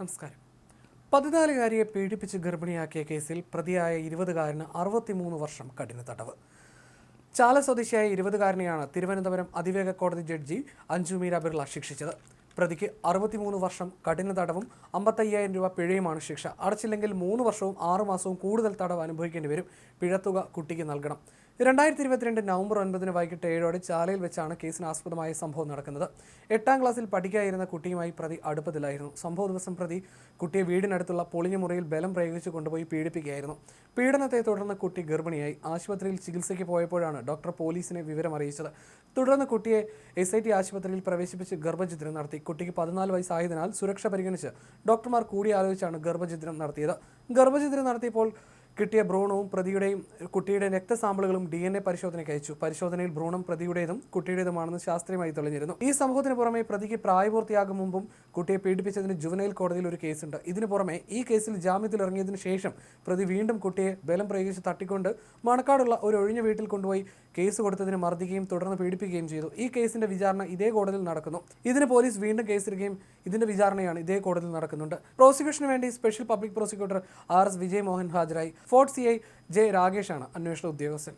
നമസ്കാരം. പതിനാലുകാരിയെ പീഡിപ്പിച്ച് ഗർഭിണിയാക്കിയ കേസിൽ പ്രതിയായ ഇരുപതുകാരന് അറുപത്തിമൂന്ന് വർഷം കഠിന തടവ്. ചാല സ്വദേശിയായ ഇരുപതുകാരനെയാണ് തിരുവനന്തപുരം അതിവേഗ കോടതി ജഡ്ജി അഞ്ജു മീര ബിർള ശിക്ഷിച്ചത്. പ്രതിക്ക് അറുപത്തിമൂന്ന് വർഷം കഠിന തടവും അമ്പത്തയ്യായിരം രൂപ പിഴയുമാണ് ശിക്ഷ. അടച്ചില്ലെങ്കിൽ മൂന്ന് വർഷവും ആറു മാസവും കൂടുതൽ തടവ് അനുഭവിക്കേണ്ടി വരും. പിഴത്തുക കുട്ടിക്ക് നൽകണം. രണ്ടായിരത്തി ഇരുപത്തിരണ്ട് നവംബർ ഒൻപതിന് വൈകിട്ട് ഏഴോടെ ചാലയിൽ വെച്ചാണ് കേസിന് ആസ്പദമായ സംഭവം നടക്കുന്നത്. എട്ടാം ക്ലാസ്സിൽ പഠിക്കാതിരുന്ന കുട്ടിയുമായി പ്രതി അടുപ്പത്തിലായിരുന്നു. സംഭവ ദിവസം പ്രതി കുട്ടിയെ വീടിനടുത്തുള്ള പൊളിഞ്ഞ മുറിയിൽ ബലം പ്രയോഗിച്ച് കൊണ്ടുപോയി പീഡിപ്പിക്കുകയായിരുന്നു. പീഡനത്തെ തുടർന്ന് കുട്ടി ഗർഭിണിയായി. ആശുപത്രിയിൽ ചികിത്സയ്ക്ക് പോയപ്പോഴാണ് ഡോക്ടർ പോലീസിനെ വിവരം അറിയിച്ചത് തുടർന്ന് കുട്ടിയെ എസ് ഐ ടി ആശുപത്രിയിൽ പ്രവേശിപ്പിച്ച് ഗർഭഛിദ്രം നടത്തി. കുട്ടിക്ക് പതിനാല് വയസ്സായതിനാൽ സുരക്ഷ പരിഗണിച്ച് ഡോക്ടർമാർ കൂടിയാലോചിച്ചാണ് ഗർഭഛിദ്രം നടത്തിയത്. ഗർഭഛിദ്രം നടത്തിയപ്പോൾ കിട്ടിയ ഭ്രൂണവും പ്രതിയുടെയും കുട്ടിയുടെ രക്തസാമ്പിളുകളും ഡി എൻ എ പരിശോധനയ്ക്ക് അയച്ചു. പരിശോധനയിൽ ഭ്രൂണം പ്രതിയുടേതും കുട്ടിയുടേതുമാണെന്ന് ശാസ്ത്രീയമായി തെളിഞ്ഞിരുന്നു. ഈ സംഭവത്തിന് പുറമെ പ്രതിക്ക് പ്രായപൂർത്തിയാകും മുമ്പും കുട്ടിയെ പീഡിപ്പിച്ചതിന് ജുവനൈൽ കോടതിയിൽ ഒരു കേസുണ്ട്. ഇതിന് പുറമെ ഈ കേസിൽ ജാമ്യത്തിൽ ഇറങ്ങിയതിന് ശേഷം പ്രതി വീണ്ടും കുട്ടിയെ ബലം പ്രയോഗിച്ച് തട്ടിക്കൊണ്ട് മണക്കാടുള്ള ഒരു ഒഴിഞ്ഞ വീട്ടിൽ കൊണ്ടുപോയി കേസ് കൊടുത്തതിന് മർദ്ദിക്കുകയും തുടർന്ന് പീഡിപ്പിക്കുകയും ചെയ്തു. ഈ കേസിന്റെ വിചാരണ ഇതേ കോടതിയിൽ നടക്കുന്നു. ഇതിന് പോലീസ് വീണ്ടും കേസെടുക്കുകയും ഇതിന്റെ വിചാരണയാണ് ഇതേ കോടതിയിൽ നടക്കുന്നുണ്ട്. പ്രോസിക്യൂഷന് വേണ്ടി special public prosecutor R S Vijay Mohan ഹാജരായി. ഫോർട്ട് സി ഐ ജെ രാകേഷാണ് അന്വേഷണ ഉദ്യോഗസ്ഥൻ